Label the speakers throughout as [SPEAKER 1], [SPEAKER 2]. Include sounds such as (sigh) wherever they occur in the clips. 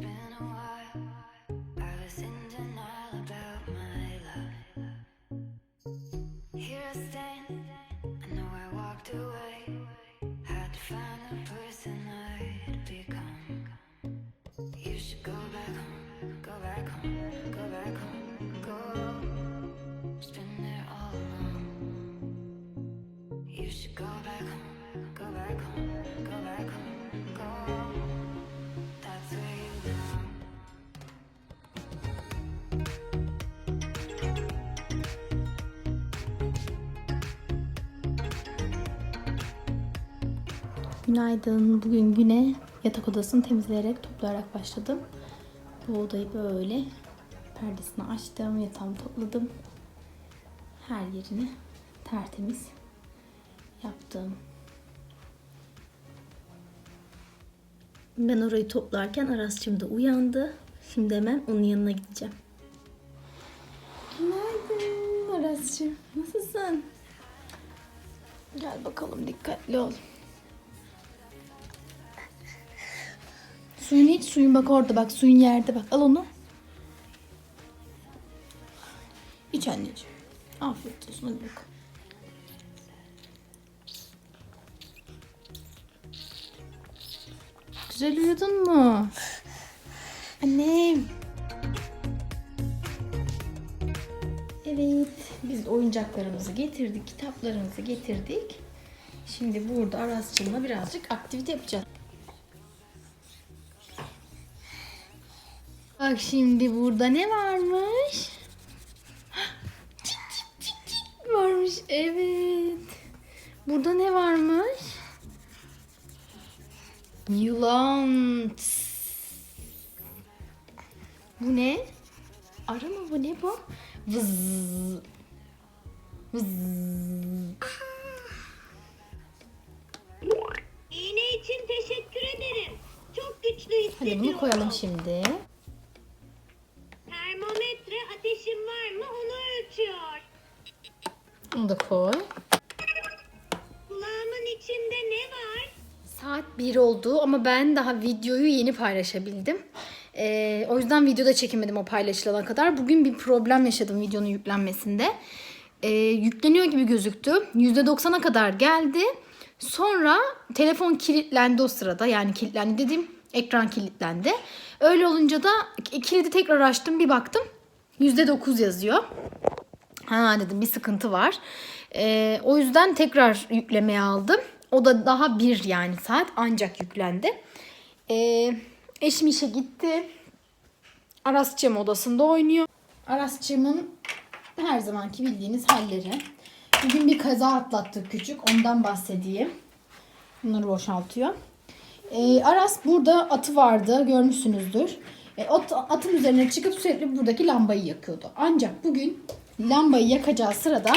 [SPEAKER 1] been a while. I was in denial about my love. Here I stand. I know I walked away. Had to find the person I'd become. You should go back home, go back home, go back home, go. It's been there all along. You should go back home, go back home, go back home, go.
[SPEAKER 2] Günaydın. Bugün güne yatak odasını temizleyerek, toplayarak başladım. Bu odayı böyle perdesini açtım, yatağımı topladım. Her yerini tertemiz yaptım. Ben orayı toplarken Aras'cığım da uyandı. Şimdi hemen onun yanına gideceğim. Günaydın Aras'cığım. Nasılsın? Gel bakalım dikkatli ol. Suyunu iç suyun bak orada bak suyun yerde bak al onu. İç anneciğim. Afiyet olsun hadi bakalım. Güzel uyudun mu? Annem. Evet, biz oyuncaklarımızı getirdik, kitaplarımızı getirdik. Şimdi burada Aras'cığımla birazcık aktivite yapacağız. Bak şimdi burada ne varmış? Cik cik cik cik varmış. Evet. Burada ne varmış? Yılan. Bu ne? Arı mı bu ne bu? Vız. Vız.
[SPEAKER 3] İğne için teşekkür ederim. Çok güçlü hissediyorum.
[SPEAKER 2] Hadi bunu koyalım şimdi. Ama ben daha videoyu yeni paylaşabildim. Ee, o yüzden videoda çekemedim o paylaşılana kadar. Bugün bir problem yaşadım videonun yüklenmesinde. Ee, yükleniyor gibi gözüktü. %90'a kadar geldi. Sonra telefon kilitlendi o sırada. Yani kilitlendi dediğim ekran kilitlendi. Öyle olunca da kilidi tekrar açtım bir baktım. %9 yazıyor. Ha dedim bir sıkıntı var. Ee, o yüzden tekrar yüklemeye aldım. O da daha bir yani saat ancak yüklendi. Ee, eşim işe gitti. Arasçığım odasında oynuyor. Arasçığımın her zamanki bildiğiniz halleri. Bugün bir kaza atlattık küçük. Ondan bahsedeyim. Bunları boşaltıyor. Ee, Aras burada atı vardı. Görmüşsünüzdür. E, at, atın üzerine çıkıp sürekli buradaki lambayı yakıyordu. Ancak bugün lambayı yakacağı sırada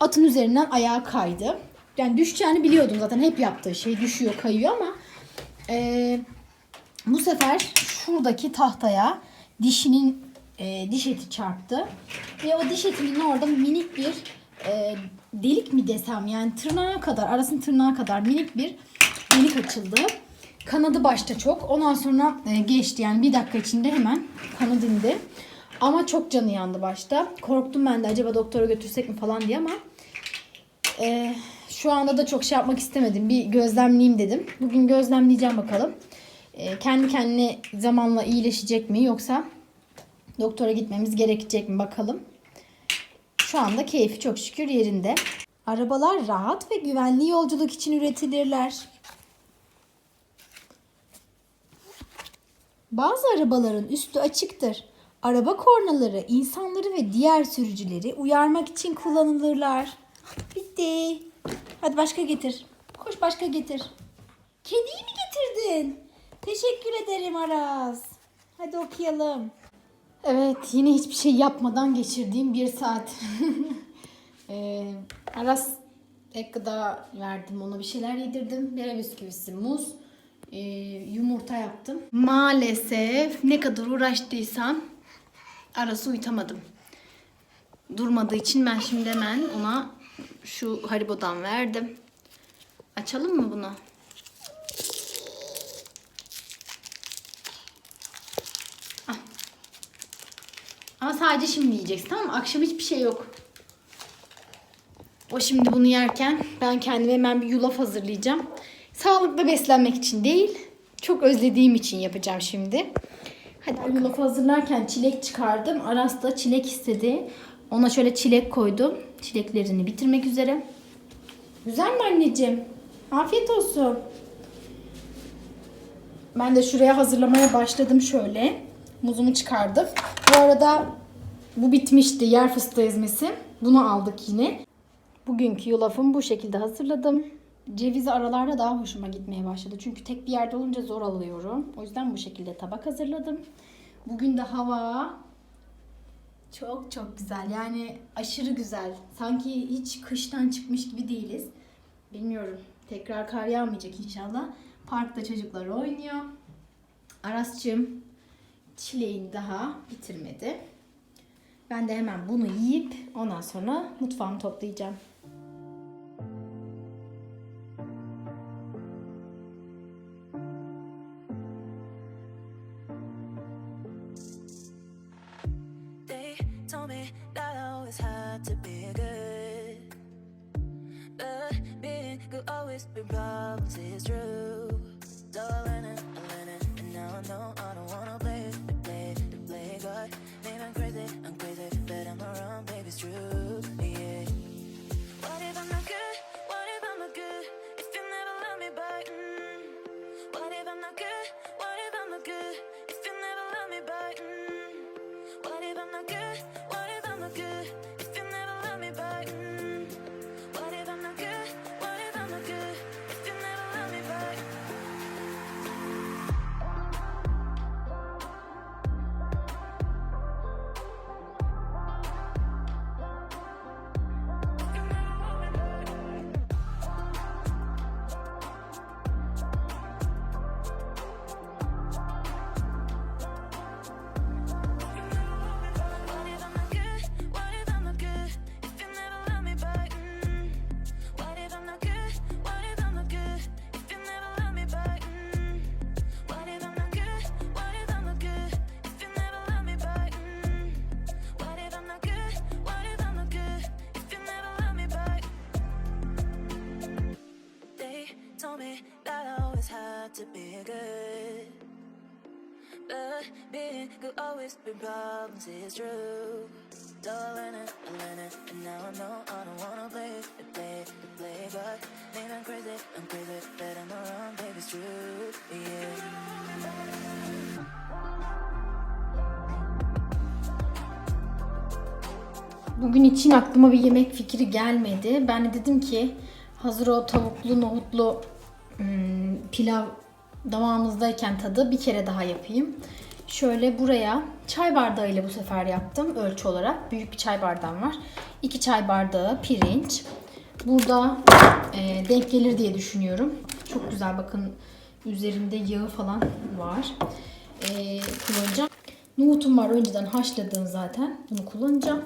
[SPEAKER 2] atın üzerinden ayağa kaydı. Yani düşeceğini biliyordum zaten. Hep yaptığı şey düşüyor, kayıyor ama e, bu sefer şuradaki tahtaya dişinin e, diş eti çarptı. Ve o diş etinin orada minik bir e, delik mi desem yani tırnağa kadar arasının tırnağa kadar minik bir delik açıldı. Kanadı başta çok. Ondan sonra e, geçti yani bir dakika içinde hemen kanı dindi. Ama çok canı yandı başta. Korktum ben de acaba doktora götürsek mi falan diye ama e, şu anda da çok şey yapmak istemedim. Bir gözlemleyeyim dedim. Bugün gözlemleyeceğim bakalım. E, kendi kendine zamanla iyileşecek mi yoksa doktora gitmemiz gerekecek mi bakalım. Şu anda keyfi çok şükür yerinde. Arabalar rahat ve güvenli yolculuk için üretilirler. Bazı arabaların üstü açıktır. Araba kornaları insanları ve diğer sürücüleri uyarmak için kullanılırlar. Bitti. Hadi başka getir. Koş başka getir. Kediyi mi getirdin? Teşekkür ederim Aras. Hadi okuyalım. Evet yine hiçbir şey yapmadan geçirdiğim bir saat. (laughs) ee, Aras ek gıda verdim ona bir şeyler yedirdim. Bere bisküvisi, muz, e, yumurta yaptım. Maalesef ne kadar uğraştıysam Aras'ı uyutamadım. Durmadığı için ben şimdi hemen ona şu haribodan verdim. Açalım mı bunu? Ama sadece şimdi yiyeceksin tamam mı? Akşam hiçbir şey yok. O şimdi bunu yerken ben kendime hemen bir yulaf hazırlayacağım. Sağlıklı beslenmek için değil, çok özlediğim için yapacağım şimdi. Hadi yulafı hazırlarken çilek çıkardım. Aras da çilek istedi. Ona şöyle çilek koydum. Çileklerini bitirmek üzere. Güzel mi anneciğim? Afiyet olsun. Ben de şuraya hazırlamaya başladım şöyle. Muzumu çıkardım. Bu arada bu bitmişti yer fıstığı ezmesi. Bunu aldık yine. Bugünkü yulafımı bu şekilde hazırladım. Cevizi aralarda daha hoşuma gitmeye başladı. Çünkü tek bir yerde olunca zor alıyorum. O yüzden bu şekilde tabak hazırladım. Bugün de hava çok çok güzel. Yani aşırı güzel. Sanki hiç kıştan çıkmış gibi değiliz. Bilmiyorum. Tekrar kar yağmayacak inşallah. Parkta çocuklar oynuyor. Aras'cığım çileğini daha bitirmedi. Ben de hemen bunu yiyip ondan sonra mutfağımı toplayacağım.
[SPEAKER 4] That hard to be good. But being good always been problems, it's true. Learned to be good. But being good always been problems, it's true. So I learned it, I learned it, and now I know I don't wanna play it, play it, play but maybe I'm crazy, I'm crazy, but I'm wrong, baby, it's true, yeah.
[SPEAKER 2] Bugün için aklıma bir yemek fikri gelmedi. Ben de dedim ki hazır o tavuklu nohutlu hmm, pilav damağımızdayken tadı bir kere daha yapayım. Şöyle buraya çay bardağıyla bu sefer yaptım ölçü olarak. Büyük bir çay bardağım var. 2 çay bardağı pirinç. Burada e, denk gelir diye düşünüyorum. Çok güzel bakın üzerinde yağı falan var. E, kullanacağım. Nohutum var önceden haşladığım zaten. Bunu kullanacağım.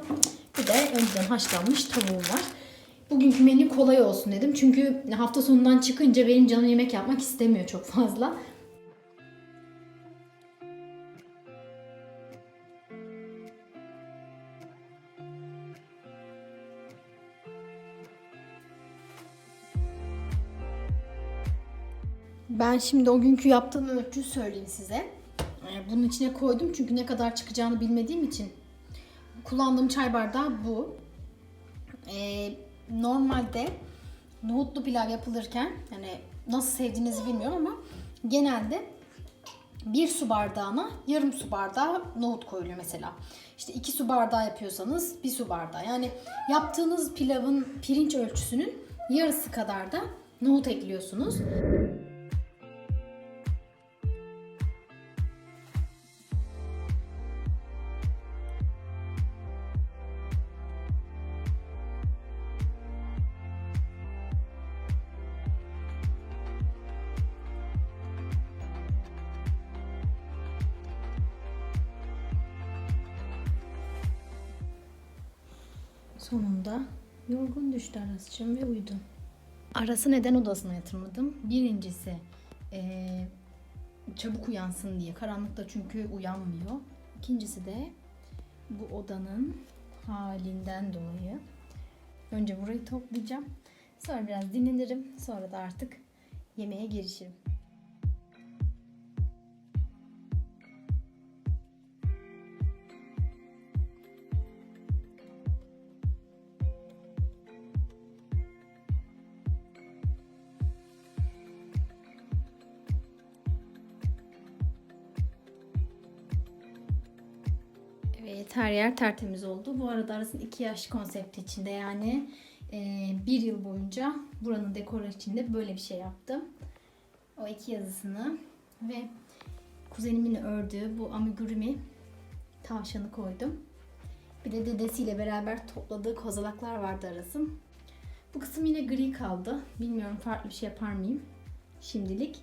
[SPEAKER 2] Bir de önceden haşlanmış tavuğum var. Bugünkü menü kolay olsun dedim. Çünkü hafta sonundan çıkınca benim canım yemek yapmak istemiyor çok fazla. Ben şimdi o günkü yaptığım ölçüyü söyleyeyim size. Ee, Bunun içine koydum çünkü ne kadar çıkacağını bilmediğim için. Kullandığım çay bardağı bu. Ee, normalde nohutlu pilav yapılırken yani nasıl sevdiğinizi bilmiyorum ama genelde bir su bardağına yarım su bardağı nohut koyuluyor mesela. İşte iki su bardağı yapıyorsanız bir su bardağı. Yani yaptığınız pilavın pirinç ölçüsünün yarısı kadar da nohut ekliyorsunuz. Sonunda yorgun düştü Aras'cığım ve uyudu. Aras'ı neden odasına yatırmadım? Birincisi eee, çabuk uyansın diye. Karanlıkta çünkü uyanmıyor. İkincisi de bu odanın halinden dolayı. Önce burayı toplayacağım. Sonra biraz dinlenirim. Sonra da artık yemeğe girişirim. Her yer tertemiz oldu. Bu arada arasında iki yaş konsepti içinde yani e, bir yıl boyunca buranın dekoru içinde böyle bir şey yaptım. O iki yazısını ve kuzenimin ördüğü bu amigurumi tavşanı koydum. Bir de dedesiyle beraber topladığı kozalaklar vardı arasım. Bu kısım yine gri kaldı. Bilmiyorum farklı bir şey yapar mıyım. Şimdilik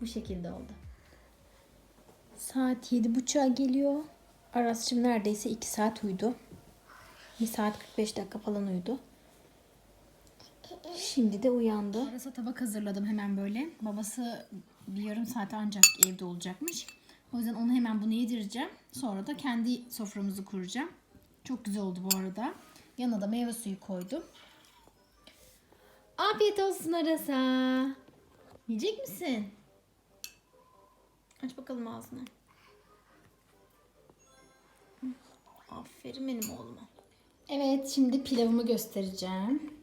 [SPEAKER 2] bu şekilde oldu. Saat 7.30'a geliyor. Aras'cığım neredeyse 2 saat uyudu. 1 saat 45 dakika falan uyudu. Şimdi de uyandı. Aras'a tabak hazırladım hemen böyle. Babası bir yarım saat ancak evde olacakmış. O yüzden onu hemen bunu yedireceğim. Sonra da kendi soframızı kuracağım. Çok güzel oldu bu arada. Yanına da meyve suyu koydum. Afiyet olsun Aras'a. Yiyecek misin? Aç bakalım ağzını. Aferin benim oğluma. Evet şimdi pilavımı göstereceğim.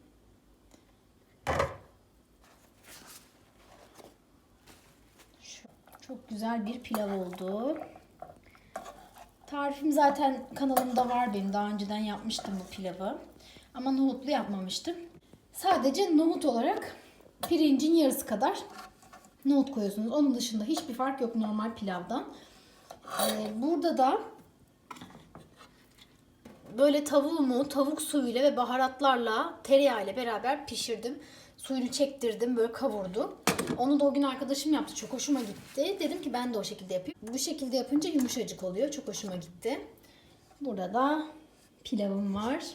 [SPEAKER 2] Çok güzel bir pilav oldu. Tarifim zaten kanalımda var benim. Daha önceden yapmıştım bu pilavı. Ama nohutlu yapmamıştım. Sadece nohut olarak pirincin yarısı kadar nohut koyuyorsunuz. Onun dışında hiçbir fark yok normal pilavdan. Ee, burada da böyle tavuğumu tavuk suyuyla ve baharatlarla tereyağıyla beraber pişirdim. Suyunu çektirdim böyle kavurdum. Onu da o gün arkadaşım yaptı. Çok hoşuma gitti. Dedim ki ben de o şekilde yapayım. Bu şekilde yapınca yumuşacık oluyor. Çok hoşuma gitti. Burada da pilavım var.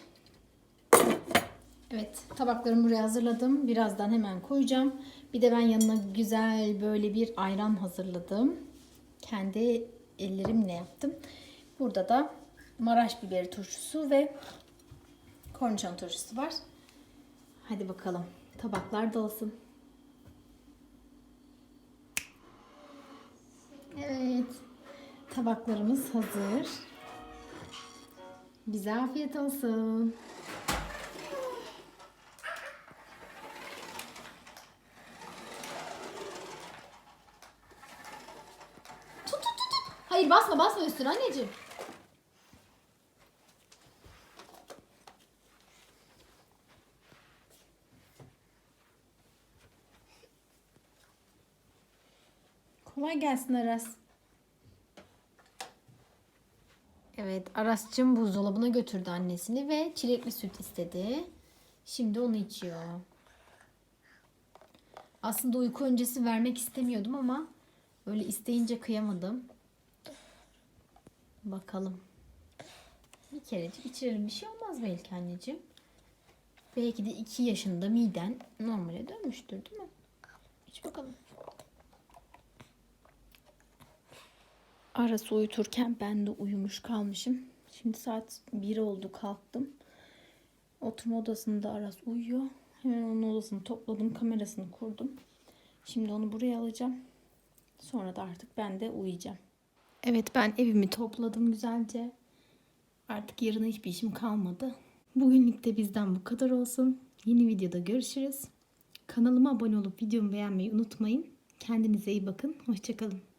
[SPEAKER 2] Evet tabaklarımı buraya hazırladım. Birazdan hemen koyacağım. Bir de ben yanına güzel böyle bir ayran hazırladım. Kendi ellerimle yaptım. Burada da Maraş biberi turşusu ve kornişon turşusu var. Hadi bakalım. Tabaklar dolsun. Evet. Tabaklarımız hazır. Bize afiyet olsun. Tut tut. tut. Hayır basma basma üstüne anneciğim. Kolay gelsin Aras. Evet Aras'cığım buzdolabına götürdü annesini ve çilekli süt istedi. Şimdi onu içiyor. Aslında uyku öncesi vermek istemiyordum ama öyle isteyince kıyamadım. Bakalım. Bir kerecik içirelim bir şey olmaz belki anneciğim. Belki de 2 yaşında miden normale dönmüştür değil mi? İç bakalım. Arası uyuturken ben de uyumuş kalmışım. Şimdi saat 1 oldu kalktım. Oturma odasında Aras uyuyor. Hemen onun odasını topladım. Kamerasını kurdum. Şimdi onu buraya alacağım. Sonra da artık ben de uyuyacağım. Evet ben evimi topladım güzelce. Artık yarına hiçbir işim kalmadı. Bugünlük de bizden bu kadar olsun. Yeni videoda görüşürüz. Kanalıma abone olup videomu beğenmeyi unutmayın. Kendinize iyi bakın. Hoşçakalın.